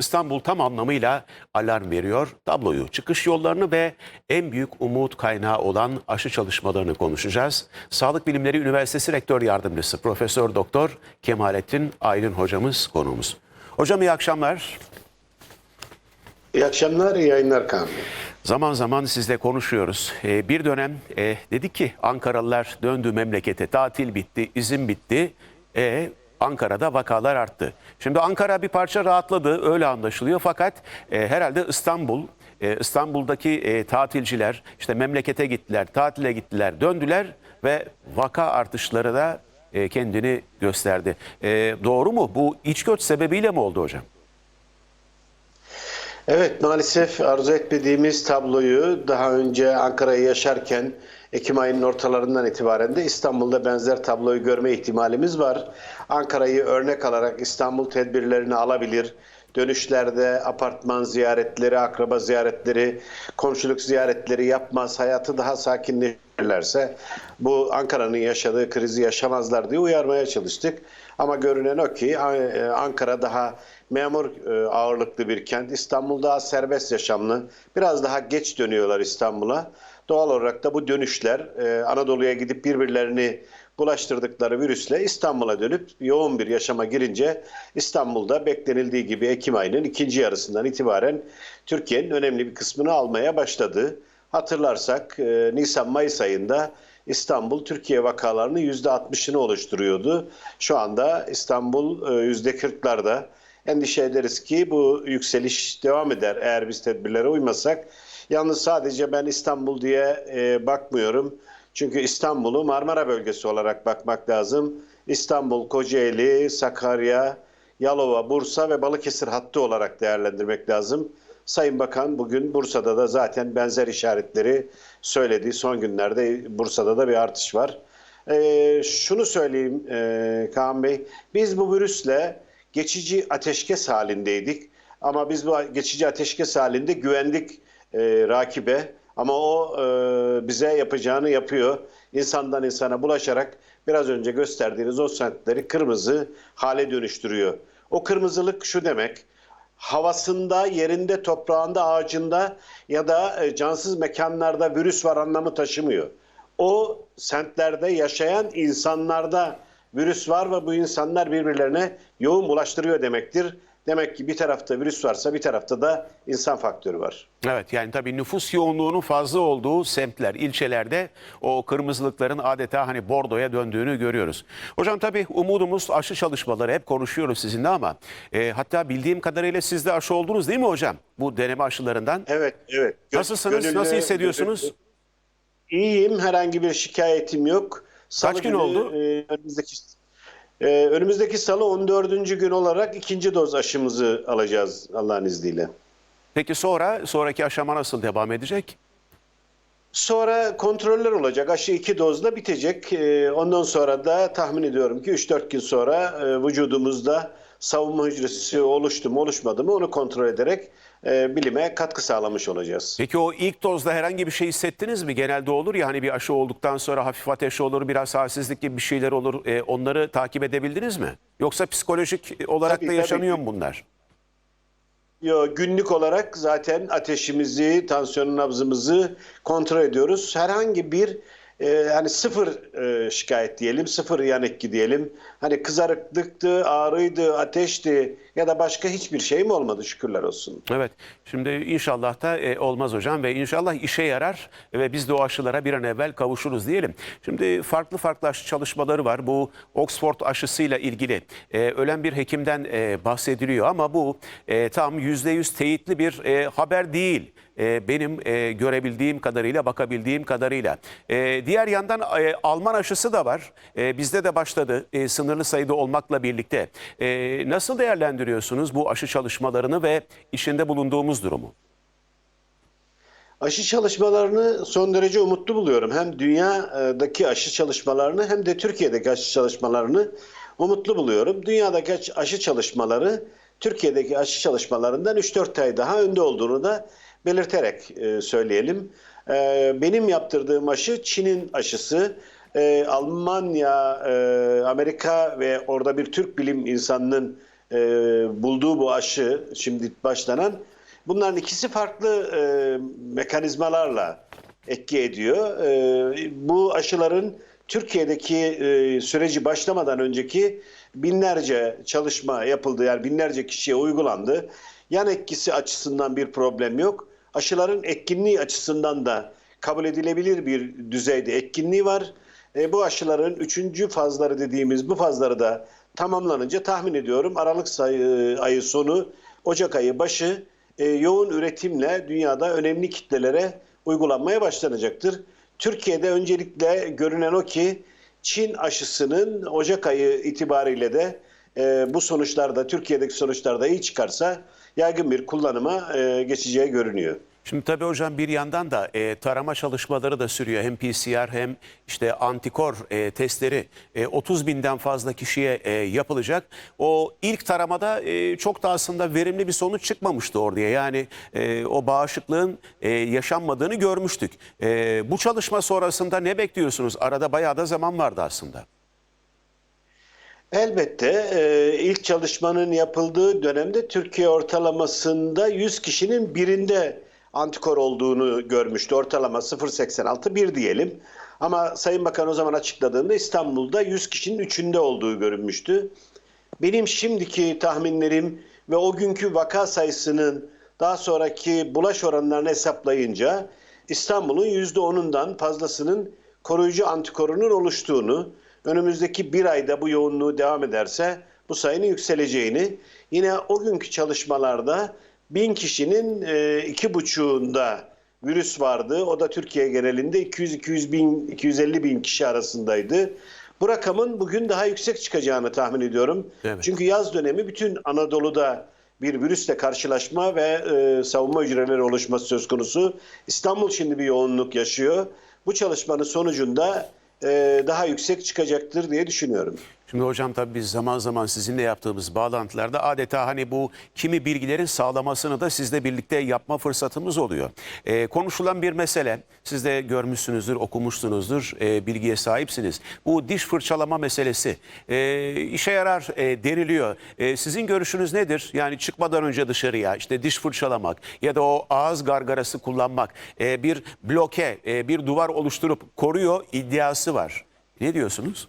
İstanbul tam anlamıyla alarm veriyor. Tabloyu, çıkış yollarını ve en büyük umut kaynağı olan aşı çalışmalarını konuşacağız. Sağlık Bilimleri Üniversitesi Rektör Yardımcısı Profesör Doktor Kemalettin Aydın hocamız konuğumuz. Hocam iyi akşamlar. İyi akşamlar, iyi yayınlar Kaan. Zaman zaman sizle konuşuyoruz. Ee, bir dönem e, dedik ki Ankaralılar döndü memlekete, tatil bitti, izin bitti. E, Ankara'da vakalar arttı. Şimdi Ankara bir parça rahatladı, öyle anlaşılıyor. Fakat e, herhalde İstanbul, e, İstanbul'daki e, tatilciler işte memlekete gittiler, tatile gittiler, döndüler ve vaka artışları da e, kendini gösterdi. E, doğru mu? Bu iç göç sebebiyle mi oldu hocam? Evet, maalesef arzu etmediğimiz tabloyu daha önce Ankara'yı yaşarken Ekim ayının ortalarından itibaren de İstanbul'da benzer tabloyu görme ihtimalimiz var. Ankara'yı örnek alarak İstanbul tedbirlerini alabilir. Dönüşlerde apartman ziyaretleri, akraba ziyaretleri, komşuluk ziyaretleri yapmaz, hayatı daha sakinleştirirlerse bu Ankara'nın yaşadığı krizi yaşamazlar diye uyarmaya çalıştık. Ama görünen o ki Ankara daha memur e, ağırlıklı bir kent. İstanbul daha serbest yaşamlı. Biraz daha geç dönüyorlar İstanbul'a. Doğal olarak da bu dönüşler e, Anadolu'ya gidip birbirlerini bulaştırdıkları virüsle İstanbul'a dönüp yoğun bir yaşama girince İstanbul'da beklenildiği gibi Ekim ayının ikinci yarısından itibaren Türkiye'nin önemli bir kısmını almaya başladı. Hatırlarsak e, Nisan-Mayıs ayında İstanbul Türkiye vakalarının %60'ını oluşturuyordu. Şu anda İstanbul %40'larda. Endişe ederiz ki bu yükseliş devam eder eğer biz tedbirlere uymasak. Yalnız sadece ben İstanbul diye e, bakmıyorum. Çünkü İstanbul'u Marmara bölgesi olarak bakmak lazım. İstanbul, Kocaeli, Sakarya, Yalova, Bursa ve Balıkesir hattı olarak değerlendirmek lazım. Sayın Bakan bugün Bursa'da da zaten benzer işaretleri söyledi. Son günlerde Bursa'da da bir artış var. E, şunu söyleyeyim e, Kaan Bey, biz bu virüsle geçici ateşkes halindeydik. Ama biz bu geçici ateşkes halinde güvendik e, rakibe. Ama o e, bize yapacağını yapıyor. İnsandan insana bulaşarak biraz önce gösterdiğiniz o sentleri kırmızı hale dönüştürüyor. O kırmızılık şu demek. Havasında, yerinde, toprağında, ağacında ya da e, cansız mekanlarda virüs var anlamı taşımıyor. O sentlerde yaşayan insanlarda virüs var ve bu insanlar birbirlerine yoğun bulaştırıyor demektir. Demek ki bir tarafta virüs varsa bir tarafta da insan faktörü var. Evet yani tabii nüfus yoğunluğunun fazla olduğu semtler, ilçelerde o kırmızılıkların adeta hani bordoya döndüğünü görüyoruz. Hocam tabii umudumuz aşı çalışmaları hep konuşuyoruz sizinle ama e, hatta bildiğim kadarıyla siz de aşı oldunuz değil mi hocam? Bu deneme aşılarından. Evet, evet. Gö- Nasılsınız? gönüllü- Nasıl hissediyorsunuz? İyiyim, herhangi bir şikayetim yok. Kaç gün günü, oldu? e, önümüzdeki e, önümüzdeki salı 14. gün olarak ikinci doz aşımızı alacağız Allah'ın izniyle. Peki sonra sonraki aşama nasıl devam edecek? Sonra kontroller olacak. Aşı iki dozla bitecek. Ee, Ondan sonra da tahmin ediyorum ki 3-4 gün sonra e, vücudumuzda savunma hücresi oluştu mu oluşmadı mı onu kontrol ederek e, bilime katkı sağlamış olacağız. Peki o ilk dozda herhangi bir şey hissettiniz mi? Genelde olur ya hani bir aşı olduktan sonra hafif ateş olur, biraz halsizlik gibi bir şeyler olur. E, onları takip edebildiniz mi? Yoksa psikolojik olarak Tabii, da yaşanıyor tabii. mu bunlar? Yo, günlük olarak zaten ateşimizi, tansiyon nabzımızı kontrol ediyoruz. Herhangi bir e, hani sıfır e, şikayet diyelim, sıfır yan etki diyelim. Hani kızarıklıktı, ağrıydı, ateşti ya da başka hiçbir şeyim olmadı şükürler olsun. Evet. Şimdi inşallah da e, olmaz hocam ve inşallah işe yarar ve biz de o aşılara bir an evvel kavuşuruz diyelim. Şimdi farklı farklı aşı çalışmaları var. Bu Oxford aşısıyla ilgili e, ölen bir hekimden e, bahsediliyor ama bu e, tam yüzde yüz teyitli bir e, haber değil. E, benim e, görebildiğim kadarıyla, bakabildiğim kadarıyla. E, diğer yandan Alman aşısı da var. Bizde de başladı e, sınırlı sayıda olmakla birlikte. E, nasıl değerlendiriyorsunuz bu aşı çalışmalarını ve içinde bulunduğumuz durumu? Aşı çalışmalarını son derece umutlu buluyorum. Hem dünyadaki aşı çalışmalarını hem de Türkiye'deki aşı çalışmalarını umutlu buluyorum. Dünyadaki aşı çalışmaları Türkiye'deki aşı çalışmalarından 3-4 ay daha önde olduğunu da belirterek e, söyleyelim. E, benim yaptırdığım aşı Çin'in aşısı. E, Almanya, e, Amerika ve orada bir Türk bilim insanının e, bulduğu bu aşı şimdi başlanan bunların ikisi farklı e, mekanizmalarla etki ediyor. E, bu aşıların Türkiye'deki e, süreci başlamadan önceki binlerce çalışma yapıldı. Yani binlerce kişiye uygulandı. Yan etkisi açısından bir problem yok. Aşıların etkinliği açısından da kabul edilebilir bir düzeyde etkinliği var. E, bu aşıların üçüncü fazları dediğimiz bu fazları da tamamlanınca tahmin ediyorum Aralık sayı, ayı sonu, Ocak ayı başı e, yoğun üretimle dünyada önemli kitlelere uygulanmaya başlanacaktır. Türkiye'de öncelikle görünen o ki Çin aşısının Ocak ayı itibariyle de e, bu sonuçlarda Türkiye'deki sonuçlarda iyi çıkarsa yaygın bir kullanıma e, geçeceği görünüyor. Şimdi tabii hocam bir yandan da e, tarama çalışmaları da sürüyor. Hem PCR hem işte antikor e, testleri e, 30 binden fazla kişiye e, yapılacak. O ilk taramada e, çok da aslında verimli bir sonuç çıkmamıştı oraya. Yani e, o bağışıklığın e, yaşanmadığını görmüştük. E, bu çalışma sonrasında ne bekliyorsunuz? Arada bayağı da zaman vardı aslında. Elbette e, ilk çalışmanın yapıldığı dönemde Türkiye ortalamasında 100 kişinin birinde antikor olduğunu görmüştü. Ortalama 0.86 bir diyelim. Ama Sayın Bakan o zaman açıkladığında İstanbul'da 100 kişinin üçünde olduğu görünmüştü. Benim şimdiki tahminlerim ve o günkü vaka sayısının daha sonraki bulaş oranlarını hesaplayınca İstanbul'un %10'undan fazlasının koruyucu antikorunun oluştuğunu, önümüzdeki bir ayda bu yoğunluğu devam ederse bu sayının yükseleceğini, yine o günkü çalışmalarda bin kişinin e, iki buçuğunda virüs vardı. O da Türkiye genelinde 200-200 bin, 250 bin kişi arasındaydı. Bu rakamın bugün daha yüksek çıkacağını tahmin ediyorum. Evet. Çünkü yaz dönemi bütün Anadolu'da bir virüsle karşılaşma ve e, savunma hücreleri oluşması söz konusu. İstanbul şimdi bir yoğunluk yaşıyor. Bu çalışmanın sonucunda e, daha yüksek çıkacaktır diye düşünüyorum. Şimdi hocam tabii biz zaman zaman sizinle yaptığımız bağlantılarda adeta hani bu kimi bilgilerin sağlamasını da sizle birlikte yapma fırsatımız oluyor. Ee, konuşulan bir mesele, siz de görmüşsünüzdür, okumuşsunuzdur, e, bilgiye sahipsiniz. Bu diş fırçalama meselesi e, işe yarar e, deniliyor. E, sizin görüşünüz nedir? Yani çıkmadan önce dışarıya işte diş fırçalamak ya da o ağız gargarası kullanmak e, bir bloke, e, bir duvar oluşturup koruyor iddiası var. Ne diyorsunuz?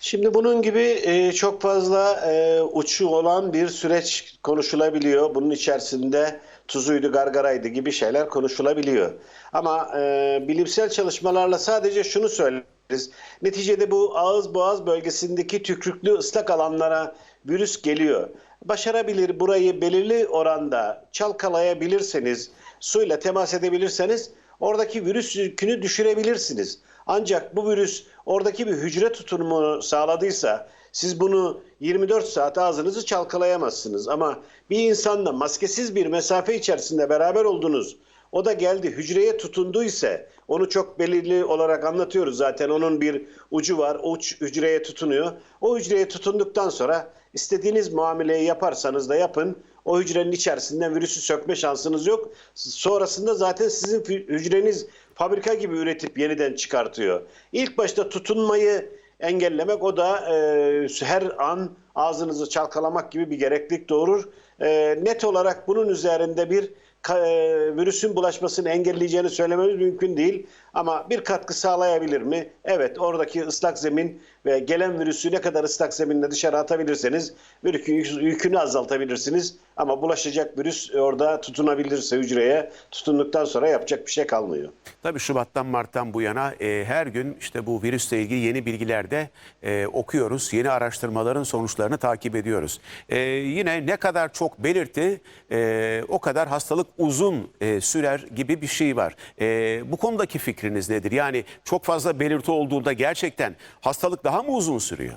Şimdi bunun gibi e, çok fazla e, uçu olan bir süreç konuşulabiliyor. Bunun içerisinde tuzuydu, gargaraydı gibi şeyler konuşulabiliyor. Ama e, bilimsel çalışmalarla sadece şunu söyleriz. Neticede bu ağız boğaz bölgesindeki tükrüklü ıslak alanlara virüs geliyor. Başarabilir burayı belirli oranda çalkalayabilirseniz, suyla temas edebilirseniz oradaki virüs yükünü düşürebilirsiniz. Ancak bu virüs oradaki bir hücre tutunumu sağladıysa siz bunu 24 saat ağzınızı çalkalayamazsınız. Ama bir insanla maskesiz bir mesafe içerisinde beraber oldunuz. O da geldi hücreye tutundu ise onu çok belirli olarak anlatıyoruz zaten. Onun bir ucu var. O uç hücreye tutunuyor. O hücreye tutunduktan sonra istediğiniz muameleyi yaparsanız da yapın. O hücrenin içerisinden virüsü sökme şansınız yok. Sonrasında zaten sizin hücreniz fabrika gibi üretip yeniden çıkartıyor. İlk başta tutunmayı engellemek o da e, her an ağzınızı çalkalamak gibi bir gereklilik doğurur. E, net olarak bunun üzerinde bir e, virüsün bulaşmasını engelleyeceğini söylememiz mümkün değil. Ama bir katkı sağlayabilir mi? Evet oradaki ıslak zemin ve gelen virüsü ne kadar ıslak zeminle dışarı atabilirseniz virüsün yükünü azaltabilirsiniz. Ama bulaşacak virüs orada tutunabilirse hücreye tutunduktan sonra yapacak bir şey kalmıyor. Tabii Şubat'tan Mart'tan bu yana e, her gün işte bu virüsle ilgili yeni bilgiler de e, okuyoruz. Yeni araştırmaların sonuçlarını takip ediyoruz. E, yine ne kadar çok belirti e, o kadar hastalık uzun e, sürer gibi bir şey var. E, bu konudaki fikriniz nedir? Yani çok fazla belirti olduğunda gerçekten hastalık daha mı uzun sürüyor?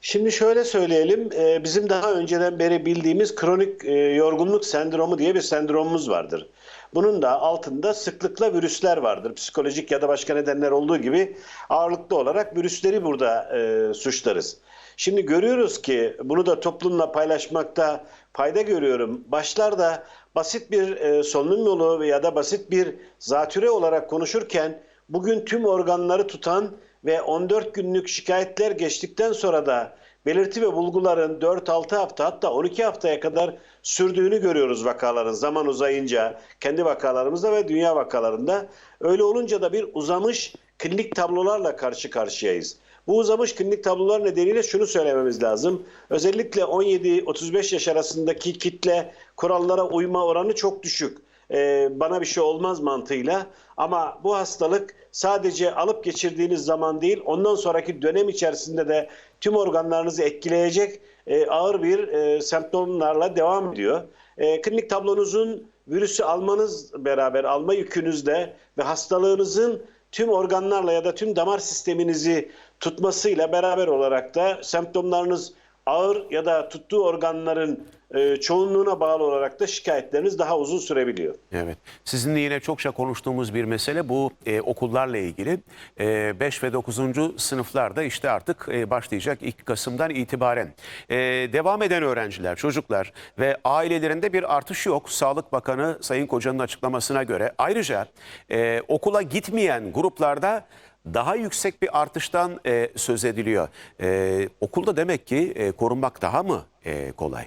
Şimdi şöyle söyleyelim, e, bizim daha önceden beri bildiğimiz kronik e, yorgunluk sendromu diye bir sendromumuz vardır. Bunun da altında sıklıkla virüsler vardır. Psikolojik ya da başka nedenler olduğu gibi ağırlıklı olarak virüsleri burada e, suçlarız. Şimdi görüyoruz ki bunu da toplumla paylaşmakta fayda görüyorum. Başlarda basit bir e, solunum yolu ya da basit bir zatüre olarak konuşurken bugün tüm organları tutan ve 14 günlük şikayetler geçtikten sonra da belirti ve bulguların 4-6 hafta hatta 12 haftaya kadar sürdüğünü görüyoruz vakaların zaman uzayınca kendi vakalarımızda ve dünya vakalarında. Öyle olunca da bir uzamış klinik tablolarla karşı karşıyayız. Bu uzamış klinik tablolar nedeniyle şunu söylememiz lazım. Özellikle 17-35 yaş arasındaki kitle kurallara uyma oranı çok düşük. Ee, bana bir şey olmaz mantığıyla. Ama bu hastalık sadece alıp geçirdiğiniz zaman değil, ondan sonraki dönem içerisinde de tüm organlarınızı etkileyecek e, ağır bir e, semptomlarla devam ediyor. E, klinik tablonuzun virüsü almanız beraber alma yükünüzde ve hastalığınızın tüm organlarla ya da tüm damar sisteminizi tutmasıyla beraber olarak da semptomlarınız ağır ya da tuttuğu organların e, çoğunluğuna bağlı olarak da şikayetleriniz daha uzun sürebiliyor. Evet. Sizinle yine çokça konuştuğumuz bir mesele bu e, okullarla ilgili. 5 ve 9. sınıflarda işte artık e, başlayacak 2 Kasım'dan itibaren. E, devam eden öğrenciler, çocuklar ve ailelerinde bir artış yok. Sağlık Bakanı Sayın Koca'nın açıklamasına göre. Ayrıca e, okula gitmeyen gruplarda daha yüksek bir artıştan e, söz ediliyor. E, okulda demek ki e, korunmak daha mı e, kolay?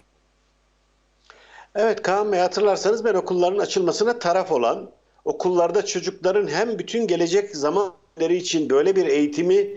Evet Kaan Bey hatırlarsanız ben okulların açılmasına taraf olan, okullarda çocukların hem bütün gelecek zamanları için böyle bir eğitimi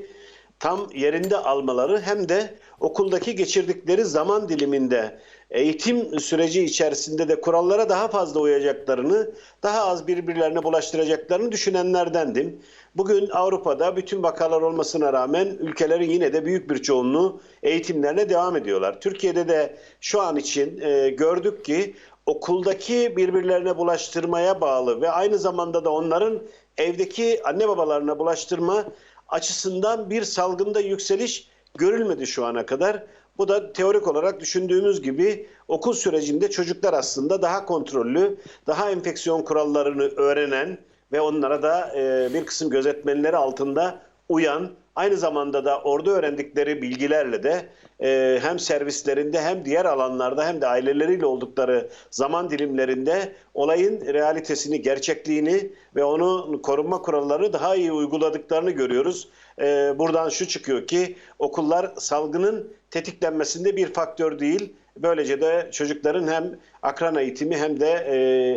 tam yerinde almaları hem de okuldaki geçirdikleri zaman diliminde eğitim süreci içerisinde de kurallara daha fazla uyacaklarını, daha az birbirlerine bulaştıracaklarını düşünenlerdendim. Bugün Avrupa'da bütün vakalar olmasına rağmen ülkelerin yine de büyük bir çoğunluğu eğitimlerine devam ediyorlar. Türkiye'de de şu an için e, gördük ki okuldaki birbirlerine bulaştırmaya bağlı ve aynı zamanda da onların evdeki anne babalarına bulaştırma açısından bir salgında yükseliş görülmedi şu ana kadar. Bu da teorik olarak düşündüğümüz gibi okul sürecinde çocuklar aslında daha kontrollü, daha enfeksiyon kurallarını öğrenen ve onlara da e, bir kısım gözetmenleri altında uyan, aynı zamanda da orada öğrendikleri bilgilerle de e, hem servislerinde hem diğer alanlarda hem de aileleriyle oldukları zaman dilimlerinde olayın realitesini, gerçekliğini ve onun korunma kurallarını daha iyi uyguladıklarını görüyoruz. E, buradan şu çıkıyor ki okullar salgının tetiklenmesinde bir faktör değil. Böylece de çocukların hem akran eğitimi hem de e,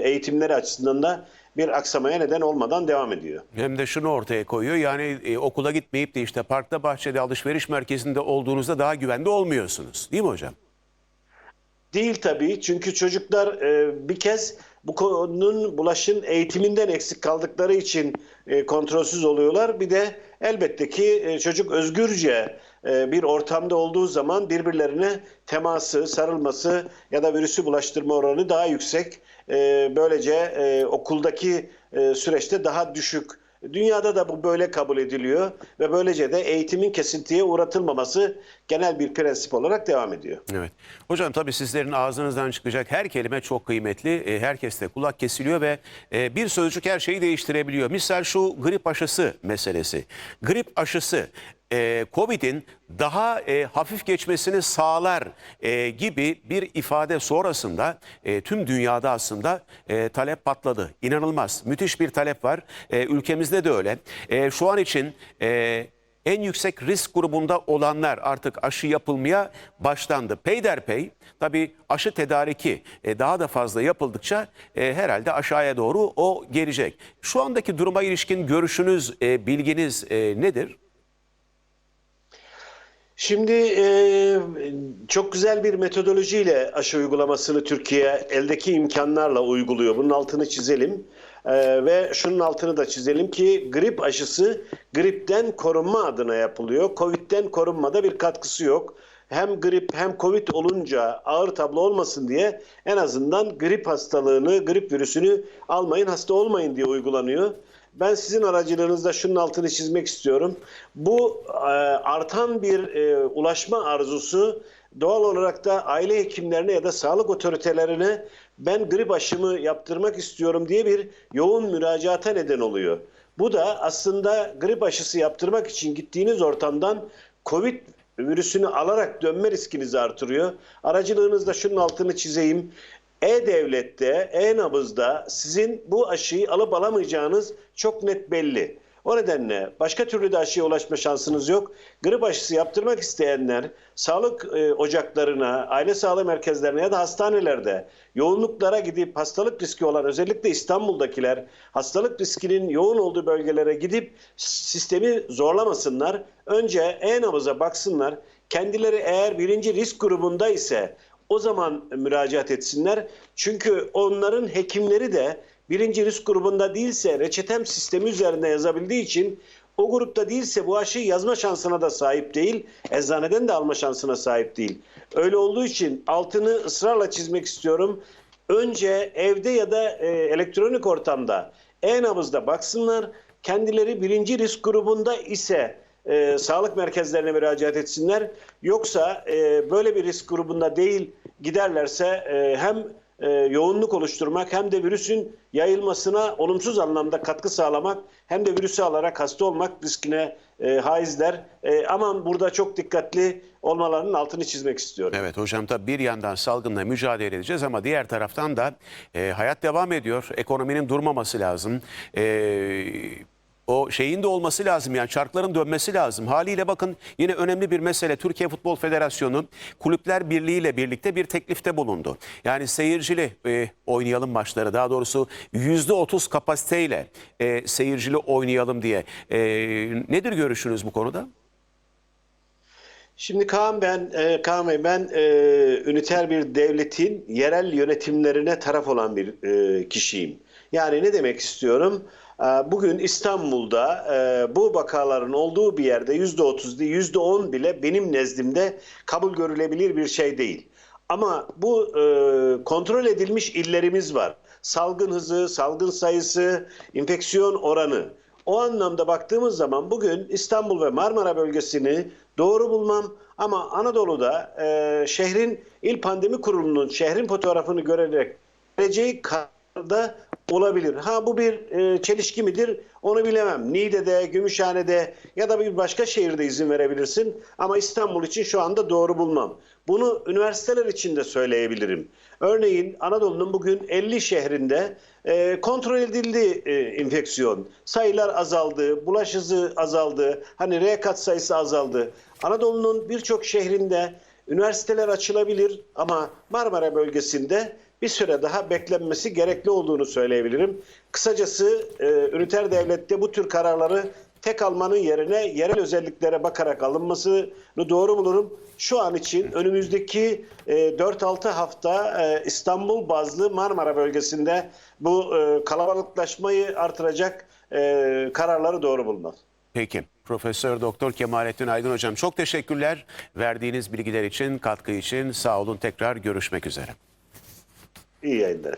eğitimleri açısından da bir aksamaya neden olmadan devam ediyor. Hem de şunu ortaya koyuyor yani e, okula gitmeyip de işte parkta, bahçede, alışveriş merkezinde olduğunuzda daha güvende olmuyorsunuz. Değil mi hocam? Değil tabii çünkü çocuklar e, bir kez bu konunun bulaşın eğitiminden eksik kaldıkları için e, kontrolsüz oluyorlar. Bir de elbette ki e, çocuk özgürce bir ortamda olduğu zaman birbirlerine teması, sarılması ya da virüsü bulaştırma oranı daha yüksek. E, böylece e, okuldaki e, süreçte daha düşük. Dünyada da bu böyle kabul ediliyor ve böylece de eğitimin kesintiye uğratılmaması genel bir prensip olarak devam ediyor. Evet. Hocam tabii sizlerin ağzınızdan çıkacak her kelime çok kıymetli. E, herkes de kulak kesiliyor ve e, bir sözcük her şeyi değiştirebiliyor. Misal şu grip aşısı meselesi. Grip aşısı e, Covid'in daha e, hafif geçmesini sağlar e, gibi bir ifade sonrasında e, tüm dünyada aslında e, talep patladı. İnanılmaz. Müthiş bir talep var. E, ülkemizde de öyle. E, şu an için e, en yüksek risk grubunda olanlar artık aşı yapılmaya başlandı. Peyderpey tabii aşı tedariki e, daha da fazla yapıldıkça e, herhalde aşağıya doğru o gelecek. Şu andaki duruma ilişkin görüşünüz, e, bilginiz nedir? Şimdi e, çok güzel bir metodolojiyle aşı uygulamasını Türkiye eldeki imkanlarla uyguluyor. Bunun altını çizelim. E, ve şunun altını da çizelim ki grip aşısı gripten korunma adına yapılıyor. Covid'den korunmada bir katkısı yok. Hem grip hem Covid olunca ağır tablo olmasın diye en azından grip hastalığını, grip virüsünü almayın, hasta olmayın diye uygulanıyor. Ben sizin aracılığınızda şunun altını çizmek istiyorum. Bu e, artan bir e, ulaşma arzusu doğal olarak da aile hekimlerine ya da sağlık otoritelerine ben grip aşımı yaptırmak istiyorum diye bir yoğun müracaata neden oluyor. Bu da aslında grip aşısı yaptırmak için gittiğiniz ortamdan Covid virüsünü alarak dönme riskinizi artırıyor. Aracılığınızda şunun altını çizeyim. E-Devlet'te, E-Nabız'da sizin bu aşıyı alıp alamayacağınız çok net belli. O nedenle başka türlü de aşıya ulaşma şansınız yok. Grip aşısı yaptırmak isteyenler sağlık e, ocaklarına, aile sağlığı merkezlerine ya da hastanelerde yoğunluklara gidip hastalık riski olan özellikle İstanbul'dakiler hastalık riskinin yoğun olduğu bölgelere gidip sistemi zorlamasınlar. Önce e-nabıza baksınlar. Kendileri eğer birinci risk grubunda ise o zaman müracaat etsinler. Çünkü onların hekimleri de birinci risk grubunda değilse reçetem sistemi üzerinde yazabildiği için o grupta değilse bu aşıyı yazma şansına da sahip değil. Eczaneden de alma şansına sahip değil. Öyle olduğu için altını ısrarla çizmek istiyorum. Önce evde ya da e, elektronik ortamda e-nabızda baksınlar. Kendileri birinci risk grubunda ise e, sağlık merkezlerine müracaat etsinler. Yoksa e, böyle bir risk grubunda değil giderlerse e, hem e, yoğunluk oluşturmak hem de virüsün yayılmasına olumsuz anlamda katkı sağlamak hem de virüsü alarak hasta olmak riskine e, haizler. E, aman burada çok dikkatli olmalarının altını çizmek istiyorum. Evet hocam tabii bir yandan salgınla mücadele edeceğiz ama diğer taraftan da e, hayat devam ediyor. Ekonominin durmaması lazım. E, o şeyin de olması lazım yani çarkların dönmesi lazım. Haliyle bakın yine önemli bir mesele Türkiye Futbol Federasyonu Kulüpler Birliği ile birlikte bir teklifte bulundu. Yani seyircili e, oynayalım maçları daha doğrusu %30 kapasiteyle e, seyircili oynayalım diye. E, nedir görüşünüz bu konuda? Şimdi Kaan ben e, Kaan Bey ben e, üniter bir devletin yerel yönetimlerine taraf olan bir e, kişiyim. Yani ne demek istiyorum? E, Bugün İstanbul'da e, bu vakaların olduğu bir yerde yüzde otuz değil yüzde on bile benim nezdimde kabul görülebilir bir şey değil. Ama bu e, kontrol edilmiş illerimiz var. Salgın hızı, salgın sayısı, enfeksiyon oranı. O anlamda baktığımız zaman bugün İstanbul ve Marmara bölgesini doğru bulmam ama Anadolu'da e, şehrin il pandemi kurulunun şehrin fotoğrafını görerek vereceği kararda olabilir. Ha bu bir e, çelişki midir onu bilemem. Niğde'de, Gümüşhane'de ya da bir başka şehirde izin verebilirsin ama İstanbul için şu anda doğru bulmam. Bunu üniversiteler için de söyleyebilirim. Örneğin Anadolu'nun bugün 50 şehrinde e, kontrol edildi e, enfeksiyon. Sayılar azaldı, bulaş hızı azaldı, hani R kat sayısı azaldı. Anadolu'nun birçok şehrinde üniversiteler açılabilir ama Marmara bölgesinde bir süre daha beklenmesi gerekli olduğunu söyleyebilirim. Kısacası e, üniter devlette bu tür kararları tek almanın yerine yerel özelliklere bakarak alınmasını doğru bulurum. Şu an için önümüzdeki e, 4-6 hafta e, İstanbul bazlı Marmara bölgesinde bu e, kalabalıklaşmayı artıracak e, kararları doğru bulmam. Peki. Profesör Doktor Kemalettin Aydın hocam çok teşekkürler verdiğiniz bilgiler için, katkı için. Sağ olun. Tekrar görüşmek üzere. İyi yayınlar.